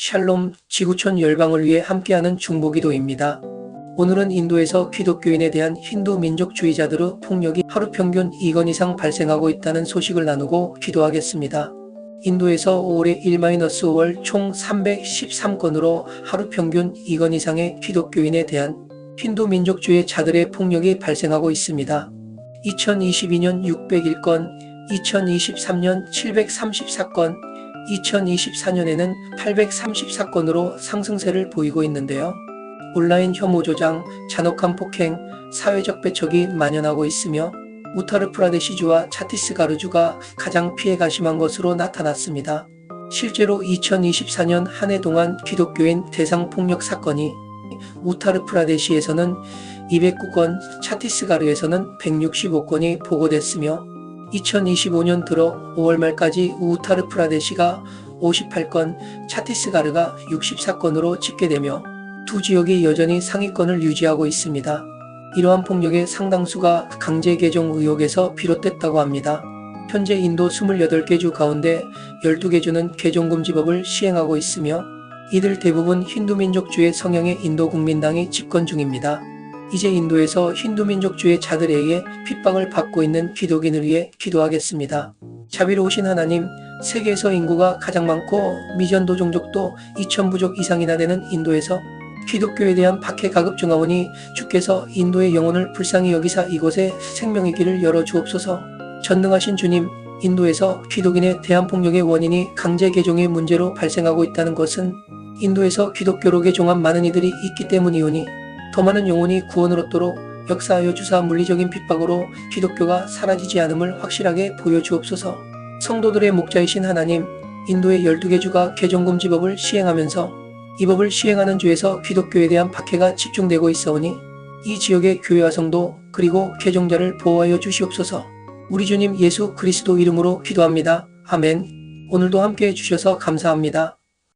샬롬 지구촌 열방을 위해 함께하는 중보기도입니다. 오늘은 인도에서 기독교인에 대한 힌두 민족주의자들의 폭력이 하루 평균 2건 이상 발생하고 있다는 소식을 나누고 기도하겠습니다. 인도에서 올해 1-5월 총 313건으로 하루 평균 2건 이상의 기독교인에 대한 힌두 민족주의 자들의 폭력이 발생하고 있습니다. 2022년 601건, 2023년 734건, 2024년에는 834건으로 상승세를 보이고 있는데요. 온라인 혐오 조장, 잔혹한 폭행, 사회적 배척이 만연하고 있으며 우타르 프라데시주와 차티스가르주가 가장 피해가 심한 것으로 나타났습니다. 실제로 2024년 한 해 동안 기독교인 대상 폭력 사건이 우타르 프라데시에서는 209건, 차티스가르에서는 165건이 보고됐으며 2025년 들어 5월 말까지 우타르 프라데시가 58건, 차티스가르가 64건으로 집계되며 두 지역이 여전히 상위권을 유지하고 있습니다. 이러한 폭력의 상당수가 강제 개종 의혹에서 비롯됐다고 합니다. 현재 인도 28개 주 가운데 12개 주는 개종금지법을 시행하고 있으며 이들 대부분 힌두민족주의 성향의 인도 국민당이 집권 중입니다. 이제 인도에서 힌두민족주의 자들에게 핍박을 받고 있는 기독인을 위해 기도하겠습니다. 자비로우신 하나님, 세계에서 인구가 가장 많고 미전도 종족도 2천부족 이상이나 되는 인도에서 기독교에 대한 박해 가급 중하오니 주께서 인도의 영혼을 불쌍히 여기사 이곳에 생명의 길을 열어 주옵소서. 전능하신 주님, 인도에서 기독인에 대한 폭력의 원인이 강제 개종의 문제로 발생하고 있다는 것은 인도에서 기독교로 개종한 많은 이들이 있기 때문이오니 더 많은 영혼이 구원을 얻도록 역사하여 주사 물리적인 핍박으로 기독교가 사라지지 않음을 확실하게 보여주옵소서. 성도들의 목자이신 하나님, 인도의 12개 주가 개종금지법을 시행하면서 이 법을 시행하는 주에서 기독교에 대한 박해가 집중되고 있어오니 이 지역의 교회와 성도 그리고 개종자를 보호하여 주시옵소서. 우리 주님 예수 그리스도 이름으로 기도합니다. 아멘. 오늘도 함께 해주셔서 감사합니다.